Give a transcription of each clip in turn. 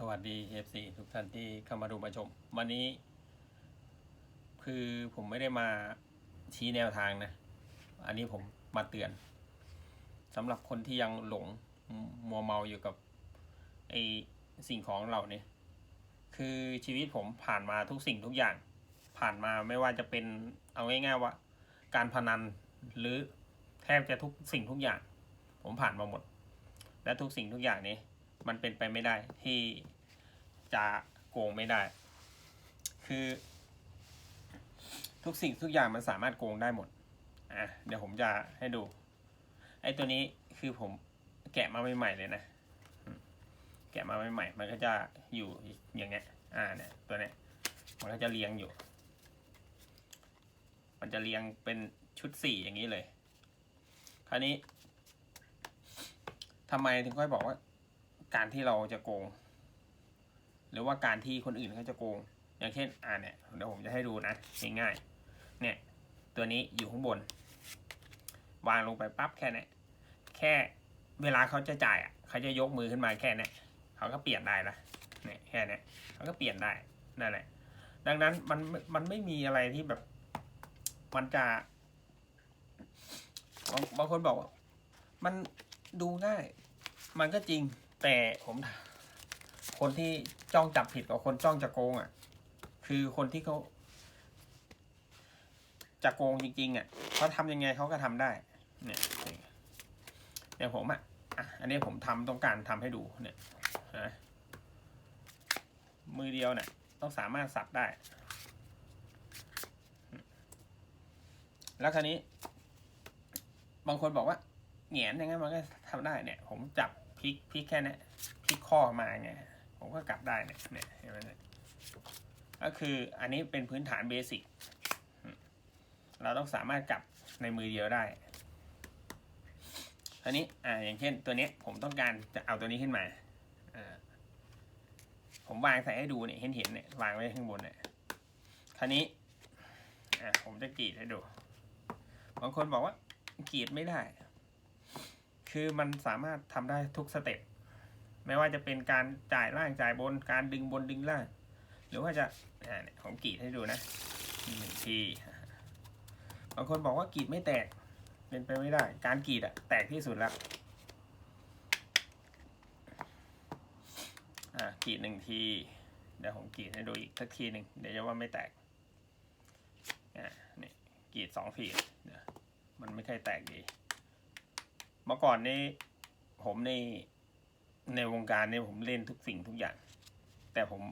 สวัสดี FC ทุกท่านที่เข้ามาดูมาชม วันนี้ คือผมไม่ได้มาชี้แนวทางนะ อันนี้ผมมาเตือนสำหรับคนที่ยังหลงมัวเมาอยู่กับไอสิ่งของเหล่านี้คือชีวิตผมผ่านมาทุกสิ่งทุกอย่าง ผ่านมาไม่ว่าจะเป็นเอาง่ายๆว่า การพนันหรือแทบจะทุกสิ่งทุกอย่าง ผมผ่านมาหมด และทุกสิ่งทุกอย่างนี้ มันเป็นไปไม่ได้ที่จะโกงไม่ได้ คือ ทุกสิ่งทุกอย่างมันสามารถโกงได้หมด อะ เดี๋ยวผมจะให้ดู ไอ้ตัวนี้คือผมแกะมาใหม่ๆเลยนะ แกะมาใหม่ๆ มันก็จะอยู่อย่างเงี้ย อ่า เนี่ย ตัวเนี้ย มันก็จะเรียงอยู่ มันจะเรียงเป็นชุดสี่อย่างนี้เลย คราวนี้ทำไมถึงค่อยบอกว่า การที่เราจะโกง หรือว่าการที่คนอื่นเขาจะโกง อย่างเช่นอ่าเนี่ยเดี๋ยวผมจะให้ดูนะง่ายๆเนี่ยตัวนี้อยู่ข้างบน วางลงไปปั๊บแค่เนี้ยแค่เวลาเขาจะจ่ายอะเขาจะยกมือขึ้นมาแค่เนี้ยเขาก็เปลี่ยนได้ละเนี่ยแค่เนี้ยเขาก็เปลี่ยนได้นั่นแหละดังนั้นมันมันไม่มีอะไรที่แบบ มันจะบางบางคนบอกว่า มันดูง่าย มันก็จริง แต่ผมคนที่จ้องจับผิดกับคนจ้องจะโกงอะ คือคนที่เขาจะโกงจริงๆอะเขาทำยังไงเขาก็ทำได้ เนี่ยเนี่ยผมอะอะอันนี้ผมทำต้องการทำให้ดูเนี่ยนะมือเดียวเนี่ยต้องสามารถสับได้ แล้วคราวนี้ บางคนบอกว่าเหงียนย่างงั้นมันก็ทำได้เนี่ย ผมจับ พลิกพลิกแค่นี้พลิกข้อมาไงผมก็กลับได้เนี่ยเนี่ยเห็นไหมเนี่ยก็คืออันนี้เป็นพื้นฐานเบสิกเราต้องสามารถกลับในมือเดียวได้อันนี้อ่าอย่างเช่นตัวนี้ผมต้องการจะเอาตัวนี้ขึ้นมาอ่าผมวางใส่ให้ดูเนี่ยเห็นเห็นเนี่ยวางไว้ข้างบนเนี่ยคราวนี้อ่าผมจะกรีดให้ดู บางคนบอกว่ากรีดไม่ได้ คือมันสามารถทำได้ทุกสเต็ปไม่ว่าจะเป็นการจ่ายล่างจ่ายบนการดึงบนดึงล่าง หรือว่าจะอ่าเนี่ยผมกรีดให้ดูนะหนึ่งทีบางคนบอกว่ากรีดไม่แตกเป็นไปไม่ได้ การกรีดอะแตกที่สุดแล้วอ่ากรีดหนึ่งทีเดี๋ยวผมกรีดให้ดูอีกสักทีหนึ่งเดี๋ยวจะว่าไม่แตกอ่านี่กรีดสองทีดมันไม่ค่อยแตกดี เมื่อก่อนนี่ผมในในวงการนี่ผมเล่นทุกสิ่งทุกอย่าง แต่ผม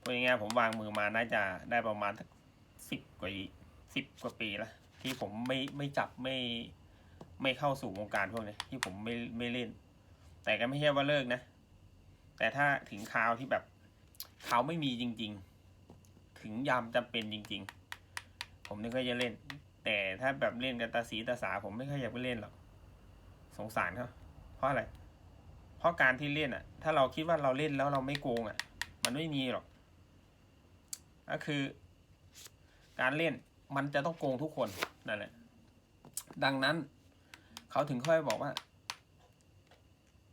พูดง่ายๆผมวางมือมาน่าจะได้ประมาณสักสิบกว่าสิบกว่าปีล้วที่ผมไม่ไม่จับไม่ไม่เข้าสู่วงการพวกนี้ที่ผมไม่ไม่เล่น แต่ก็ไม่ใช่ว่าเลิกนะ แต่ถ้าถึงคราวที่แบบเขาไม่มีจริง ๆ ถึงยามจำเป็นจริง ๆ ผมนี่ก็จะเล่น แต่ถ้าแบบเล่นกันตาสีตาสาผมไม่ค่อยอยากไปเล่นหรอก สงสารเขาเพราะอะไร เพราะการที่เล่นอะ ถ้าเราคิดว่าเราเล่นแล้วเราไม่โกงอะ มันไม่มีหรอก ก็คือ การเล่นมันจะต้องโกงทุกคนนั่นแหละ ดังนั้น เขาถึงค่อยบอกว่า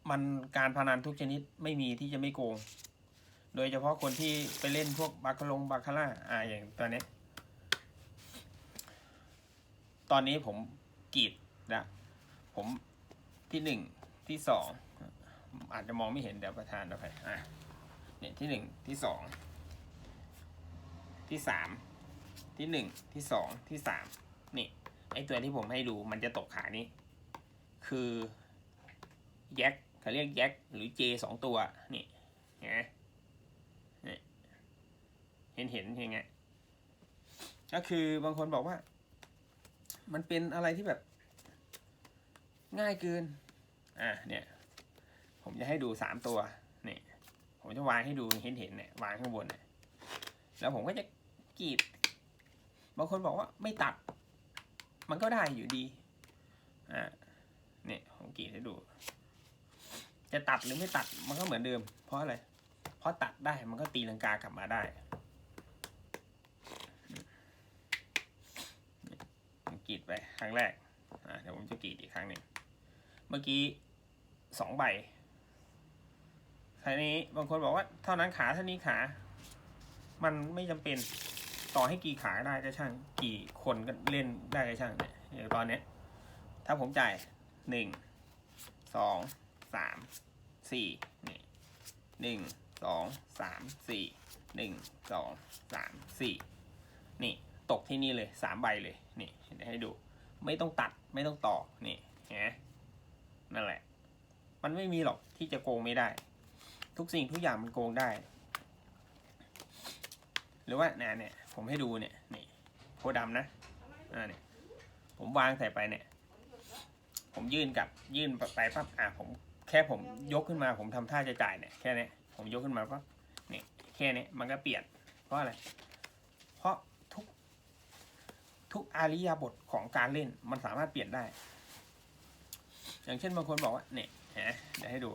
มันการพนันทุกชนิดไม่มีที่จะไม่โกง โดยเฉพาะคนที่ไปเล่นพวกบาคาลงบาคาร่าอ่าอย่างตอนนี้ ตอนนี้ผมกรีดนะผม ที่หนึ่งที่สองอาจจะมองไม่เห็นเดี๋ยวประธานอภัยอะเนี่ยที่หนึ่งที่สองที่สามที่หนึ่งที่สองที่สามนี่ไอตัวที่ผมให้ดูมันจะตกขานี้ คือแยกเขาเรียกแยกหรือเจสองตัวนี่เห็นไหมนี่เห็นเห็นอย่างเงี้ยก็คือบางคนบอกว่า มันเป็นอะไรที่แบบ ง่ายเกิน อ่าเนี่ย ผมจะให้ดูสามตัวเนี่ยผมจะวางให้ดูเห็นเห็นเนี่ยวางข้างบนเนี่ยแล้วผมก็จะกรีดบางคนบอกว่าไม่ตัด มันก็ได้อยู่ดีอ่าเนี่ยผมกรีดให้ดู จะตัดหรือไม่ตัดมันก็เหมือนเดิม เพราะอะไร เพราะตัดได้มันก็ตีลังกากลับมาได้กรีดไปครั้งแรก เดี๋ยวผมจะกรีดอีกครั้งหนึ่ง เมื่อกี้สองใบคทีนี้บางคนบอกว่าเท่านั้นขาเท่านี้ขา มันไม่จำเป็นต่อให้กี่ขาได้ก็ช่าง กี่คนก็เล่นได้ก็ช่างเนี่ยอย่างตอนเนี้ยถ้าผมจ่ายหนึ่งสองสามสี่นี่หนึ่งสองสามสี่หนึ่งสองสามสี่นี่ตกที่นี่เลยสามใบเลยนี่เดี๋ยวให้ดู ไม่ต้องตัดไม่ต้องต่อนี่เห็นนั่นแหละ มันไม่มีหรอกที่จะโกงไม่ได้ ทุกสิ่งทุกอย่างมันโกงได้ หรือว่าเนี่ยเนี่ย ผมให้ดูเนี่ยนี่โพธิ์ดำนะอ่าเนี่ยผมวางใส่ไปเนี่ย ผมยื่นกับยื่นไปปั๊บอะผมแค่ผมยกขึ้นมา ผมทำท่าจะจ่ายเนี่ยแค่นี้ผมยกขึ้นมาปั๊บนี่แค่นี้มันก็เปลี่ยนเพราะอะไร ทุกอาริยาบทของการเล่นมันสามารถเปลี่ยนได้ อย่างเช่นบางคนบอกว่าเนี่ยเห็นไหมเดี๋ยวให้ดู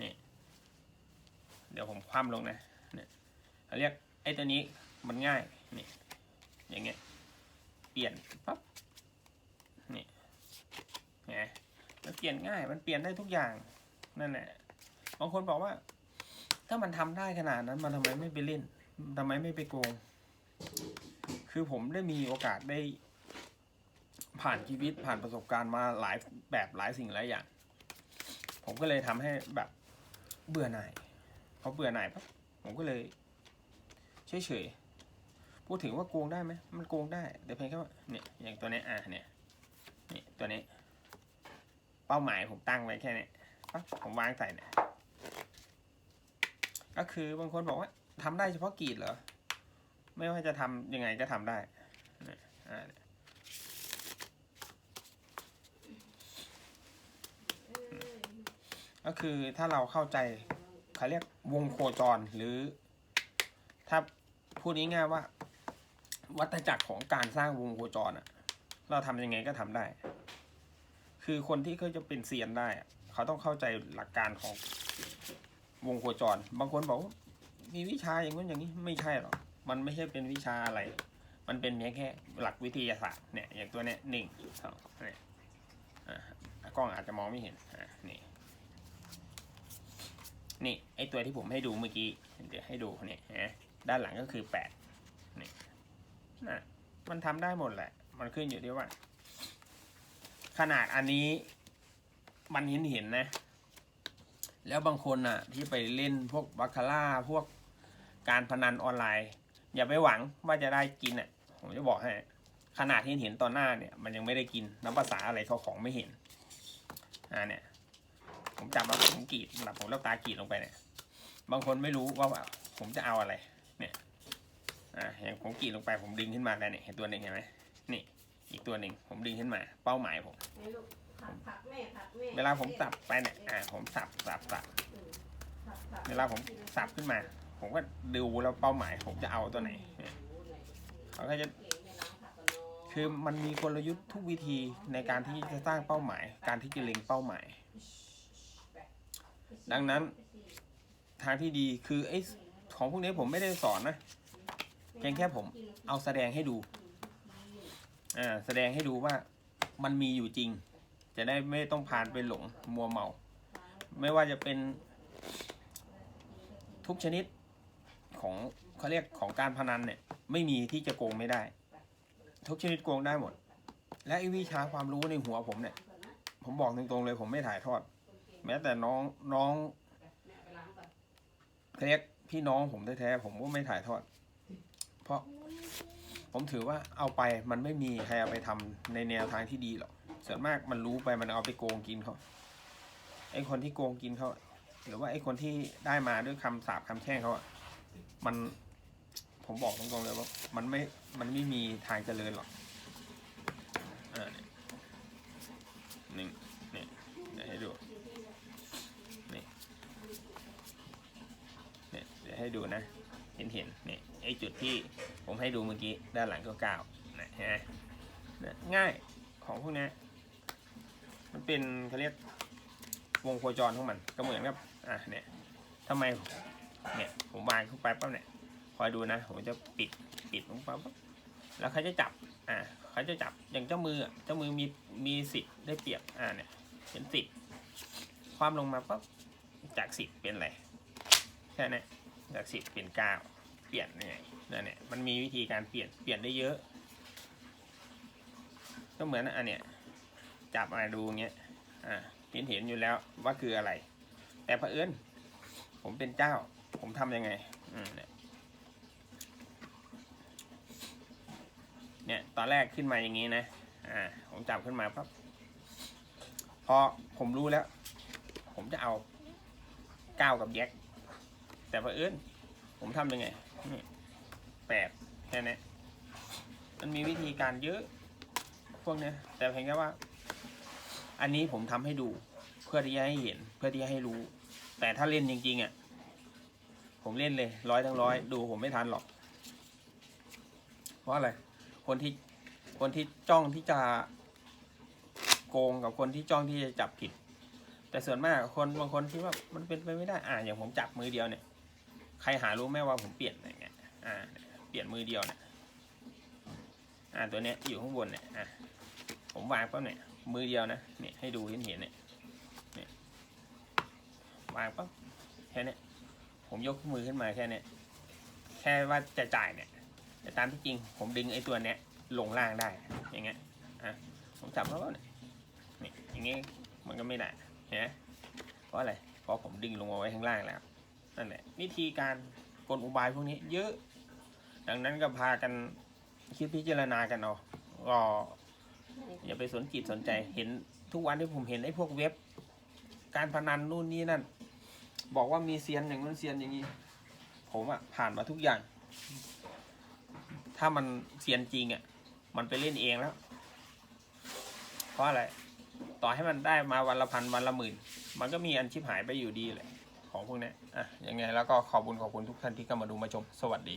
นี่เดี๋ยวผมคว่ำลงนะเนี่ยเรียกไอ้ตัวนี้มันง่ายนี่อย่างเงี้ยเปลี่ยนปั๊บนี่นไหมมันเปลี่ยนง่ายมันเปลี่ยนได้ทุกอย่างนั่นแหละบางคนบอกว่า ถ้ามันทำได้ขนาดนั้นมันทำไมไม่ไปเล่นทำไมไม่ไปโกง คือผมได้มีโอกาสได้ ผ่านชีวิตผ่านประสบการณ์มาหลายแบบหลายสิ่งหลายอย่าง ผมก็เลยทำให้แบบเบื่อหน่ายพอเบื่อหน่ายปั๊บผมก็เลยเฉยๆพูดถึงว่าโกงได้ไหมมันโกงได้แต่เพียงแค่ว่าเนี่ยอย่างตัวนี้อะเนี่ยนี่ตัวนี้ เป้าหมายผมตั้งไว้แค่นี้ปั๊บผมวางใส่เนี่ยก็คือบางคนบอกว่าทำได้เฉพาะกรีดเหรอ ไม่ว่าจะทำยังไงก็ทำได้อ่าก็คือถ้าเราเข้าใจเขาเรียกวงโคจรหรือ ถ้าพูดง่ายๆว่า วัฏจักรของการสร้างวงโคจรอะเราทำยังไงก็ทำได้ คือคนที่เขาจะเป็นเซียนได้เขาต้องเข้าใจหลักการของวงโคจร บางคนบอกมีวิชาอย่างนู้นอย่างนี้ไม่ใช่หรอก มันไม่ใช่เป็นวิชาอะไร มันเป็นเพียงแค่หลักวิทยาศาสตร์เนี่ยอย่างตัวเนี้ยหนึ่งสองเนี่ยอ่ากล้องอาจจะมองไม่เห็นอ่านี่นี่ไอตัวที่ผมให้ดูเมื่อกี้เดี๋ยวให้ดูเนี่ยนะด้านหลังก็คือแปดนี่นะมันทำได้หมดแหละ มันขึ้นอยู่ที่ว่า ขนาดอันนี้มันเห็นเห็นนะ แล้วบางคนอะ ที่ไปเล่นพวกบาคาร่าพวกการพนันออนไลน์ อย่าไปหวังว่าจะได้กินอะ ผมจะบอกให้ ขนาดที่เห็นตอนหน้าเนี่ย มันยังไม่ได้กินน้ำภาษาอะไรเขาของไม่เห็น อ่าเนี่ย ผมจับแล้วผมกรีดหลับผมแล้วตากรีดลงไปเนี่ย บางคนไม่รู้ว่าว่าผมจะเอาอะไร เนี่ย อ่าอย่างผมกรีดลงไปผมดึงขึ้นมาแล้วเนี่ย เห็นตัวหนึ่งเห็นไหมนี่ อีกตัวหนึ่งผมดึงขึ้นมา เป้าหมายผมให้ลูกผัดผักแม่ผัดแม่เวลาผมสับไปเนี่ย อ่า ผมสับสับสับผัดผักเวลาผมสับขึ้นมา ผมก็ดูแล้วเป้าหมายผมจะเอาตัวไหนเนี่ยเขาก็จะคือมันมีกลยุทธ์ทุกวิธีในการที่จะสร้างเป้าหมาย การที่จะเล็งเป้าหมาย ดังนั้นทางที่ดีคือไอ้ของพวกนี้ผมไม่ได้สอนนะเพียงแค่ผมเอาแสดงให้ดูอ่าแสดงให้ดูว่ามันมีอยู่จริง จะได้ไม่ต้องผ่านไปหลงมัวเมา ไม่ว่าจะเป็นทุกชนิด ของเขาเรียกของการพนันเนี่ยไม่มีที่จะโกงไม่ได้ ทุกชนิดโกงได้หมด และไอ้วิชาความรู้ในหัวผมเนี่ย ผมบอกตรงๆเลย ผมไม่ถ่ายทอด แม้แต่น้องน้องเขาเรียกพี่น้องผมแท้ๆผมก็ไม่ถ่ายทอด เพราะผมถือว่าเอาไปมันไม่มีใครเอาไปทำในแนวทางที่ดีหรอกส่วนมากมันรู้ไปมันเอาไปโกงกินเขาไอ้คนที่โกงกินเขาหรือว่าไอ้คนที่ได้มาด้วยคำสาปคำแช่งเขาอะ มันผมบอกตรงๆเลยว่า มันไม่มันไม่มีทางเจริญหรอกอ่าเนี่ยหนึ่งเนี่ยเดี๋ยวให้ดูนี่เนี่ยเดี๋ยวให้ดูนะ เห็นเห็นเนี่ยไอจุดที่ผมให้ดูเมื่อกี้ด้านหลังก็ก้าวนะเห็นไหมเนี่ง่ายของพวกนี้มันเป็นเขาเรียกวงโคจรของมันก็เหมือนกับอะเนี่ยทำไม เนี่ยผมวางเข้าไปปั๊บเนี่ยคอยดูนะผมจะปิดปิดลงไปปั๊บแล้วเขาจะจับอ่าเขาจะจับอย่างเจ้ามือเจ้ามือมีมีสิทธิ์ได้เปรียบอ่าเนี่ยเป็นสิบความลงมาปั๊บจากสิบเป็นอะไรแค่นี้จากสิบเป็นเก้าเปลี่ยนยังไงนั่นเนี่ยมันมีวิธีการเปลี่ยนเปลี่ยนได้เยอะ ก็เหมือนอันเนี้ยจับมาดูเงี้ยอ่าเห็นเห็นอยู่แล้วว่าคืออะไร แต่เผอิญผมเป็นเจ้า ผมทำยังไงเนี่ยตอนแรกขึ้นมาอย่างนี้นะ อ่า ผมจับขึ้นมาปั๊บพอผมรู้แล้ว ผมจะเอาก้าวกับแยกแต่เผอิญผมทำยังไงแปดแค่นี้มันมีวิธีการเยอะพวกเนี้ยแต่เพียงแค่ว่า อันนี้ผมทำให้ดู เพื่อที่จะให้เห็น เพื่อที่จะให้รู้ แต่ถ้าเล่นจริงๆอะ ผมเล่นเลยร้อยทั้งร้อยดูผมไม่ทันหรอก เพราะอะไร คนที่คนที่จ้องที่จะโกงกับคนที่จ้องที่จะจับผิด แต่ส่วนมากคนบางคนที่ว่ามันเป็นไปไม่ได้อ่าอย่างผมจับมือเดียวเนี่ย ใครหารู้ไหมว่าผมเปลี่ยนอย่างเงี้ยอ่า เปลี่ยนมือเดียวเนี่ยอ่าตัวเนี้ยอยู่ข้างบนเนี่ยอะผมวางปั๊บเนี่ยมือเดียวนะเนี่ยให้ดูเห็นเห็นเนี่ยเนี่ยวางปั๊บแค่นี้ ผมยกมือขึ้นมาแค่เนี้ยแค่ว่าจะจ่ายเนี่ย แต่ตามที่จริง ผมดึงไอ้ตัวเนี้ยลงล่างได้ อย่างเงี้ยอะผมจับแล้วเนี่ยนี่อย่างเงี้ยมันก็ไม่ได้เห็นไหมเพราะอะไรเพราะผมดึงลงมาไว้ข้างล่างแล้วนั่นแหละวิธีการกลอุบายพวกนี้เยอะ ดังนั้นก็พากันคิดพิจารณากันเอาก็อย่าไปสนจิตสนใจเห็นทุกวันที่ผมเห็นไอ้พวกเว็บ การพนันนู่นนี่นั่น บอกว่ามีเซียนอย่างนู้นเซียนอย่างนี้ ผมอะผ่านมาทุกอย่าง ถ้ามันเซียนจริงอะมันไปเล่นเองแล้ว เพราะอะไร ต่อให้มันได้มาวันละพันวันละหมื่น มันก็มีอันชิบหายไปอยู่ดีแหละของพวกนี้อะยังไงแล้วก็ขอบคุณขอบคุณทุกท่านที่เข้ามาดูมาชม สวัสดี